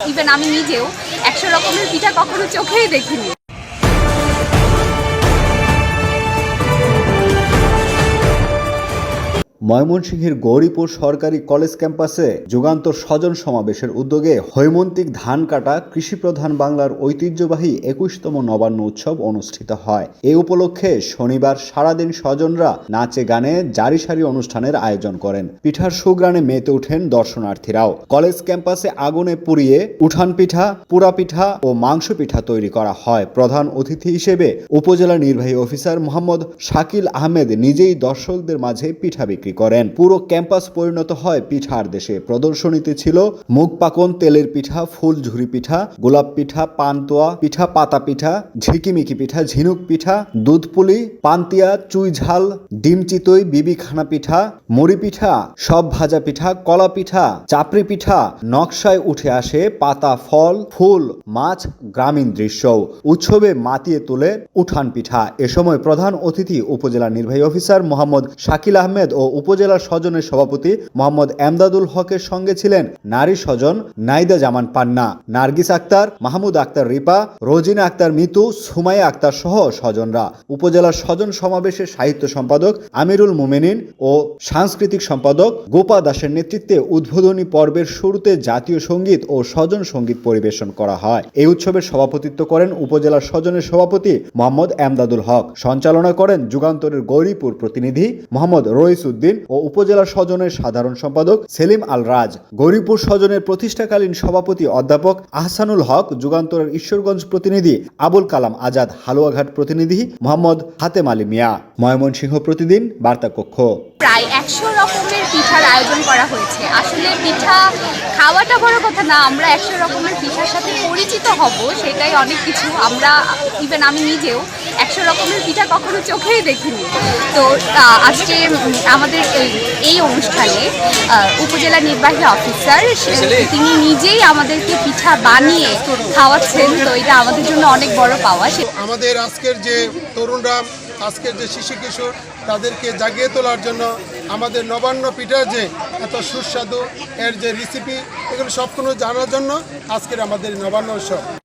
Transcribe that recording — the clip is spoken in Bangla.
ইভেন আমি নিজেও একশো রকমের পিঠা কখনো চোখেই দেখিনি। ময়মনসিংহের গৌরীপুর সরকারি কলেজ ক্যাম্পাসে যুগান্তর স্বজন সমাবেশের উদ্যোগে হৈমন্তিক ধান কাটা কৃষিপ্রধান বাংলার ঐতিহ্যবাহী একুশতম নবান্ন উৎসব অনুষ্ঠিত হয়। এ উপলক্ষে শনিবার সারাদিন স্বজনরা নাচে গানে জারি সারি অনুষ্ঠানের আয়োজন করেন। পিঠার সুগ্রানে মেতে ওঠেন দর্শনার্থীরাও। কলেজ ক্যাম্পাসে আগুনে পুড়িয়ে উঠান পিঠা, পুরা পিঠা ও মাংস পিঠা তৈরি করা হয়। প্রধান অতিথি হিসেবে উপজেলা নির্বাহী অফিসার মোহাম্মদ শাকিল আহমেদ নিজেই দর্শকদের মাঝে পিঠা বিক্রি করেন। পুরো ক্যাম্পাস পরিণত হয় পিঠার দেশে। প্রদর্শনীতে ছিল মুখ পাকন, তেলের পিঠা, ফুল ঝুরি পিঠা, গোলাপ পিঠা, পান্তুয়া পিঠা, পাতা পিঠা, ঝিকিমিকি পিঠা, ঝিনুক পিঠা দুধপুলি পান্তিয়া, চুই ঝাল, ডিম চিতই, বিবি খানা পিঠা, মুড়ি পিঠা, সব ভাজা পিঠা, কলা পিঠা, চাপড়ি পিঠা নকশায় উঠে আসে পাতা, ফল, ফুল, মাছ, গ্রামীণ দৃশ্য। উৎসবে মাতিয়ে তোলে উঠান পিঠা। এ সময় প্রধান অতিথি উপজেলা নির্বাহী অফিসার মোহাম্মদ শাকিল আহমেদ ও উপজেলা স্বজনের সভাপতি মোহাম্মদ এমদাদুল হকের সঙ্গে ছিলেন নারী স্বজন নাইদা জামান পান্না, নার্গিস আক্তার, মাহমুদ আক্তার রিপা, রোজিনা আক্তার মিতু, সুমাইয়া আক্তার সহ স্বজনরা। উপজেলার স্বজন সমাবেশের সাহিত্য সম্পাদক আমিরুল মুমিনিন ও সাংস্কৃতিক সম্পাদক গোপা দাসের নেতৃত্বে উদ্বোধনী পর্বের শুরুতে জাতীয় সংগীত ও স্বজন সংগীত পরিবেশন করা হয়। এই উৎসবের সভাপতিত্ব করেন উপজেলার স্বজনের সভাপতি মোহাম্মদ এমদাদুল হক। সঞ্চালনা করেন যুগান্তরের গৌরীপুর প্রতিনিধি মোহাম্মদ রইস উদ্দিন ও উপজেলা স্বজনের সাধারণ সম্পাদক সেলিম আল রাজ গৌরীপুর স্বজনের প্রতিষ্ঠাকালীন সভাপতি অধ্যাপক আহসানুল হক, যুগান্তরের ঈশ্বরগঞ্জ প্রতিনিধি আবুল কালাম আজাদ, হালুয়াঘাট প্রতিনিধি মোহাম্মদ হাতেম আলী মিয়া। ময়মনসিংহ প্রতিদিন, বার্তা কক্ষ। প্রায় একশো পিঠার আয়োজন করা হয়েছে। আসলে পিঠা খাওয়াটা বড় কথা না, আমরা একশো রকমের পিঠার সাথে পরিচিত হব, সেটাই অনেক কিছু। আমরা ইভেন আমি নিজেও একশো রকমের পিঠা কখনো চোখেই দেখিনি। তো আজকে আমাদের এই- অনুষ্ঠানে উপজেলা নির্বাহী অফিসার তিনি নিজেই আমাদেরকে পিঠা বানিয়ে খাওয়াচ্ছেন, তো এটা আমাদের জন্য অনেক বড় পাওয়া। সে আমাদের আজকের যে তরুণরা, আজকের যে শিশু কিশোর, তাদেরকে জাগিয়ে তোলার জন্য আমাদের নবান্ন পিঠা যে এত সুস্বাদু এর যে রেসিপি এগুলো সবগুলো জানার জন্য আজকের আমাদের নবান্ন উৎসব।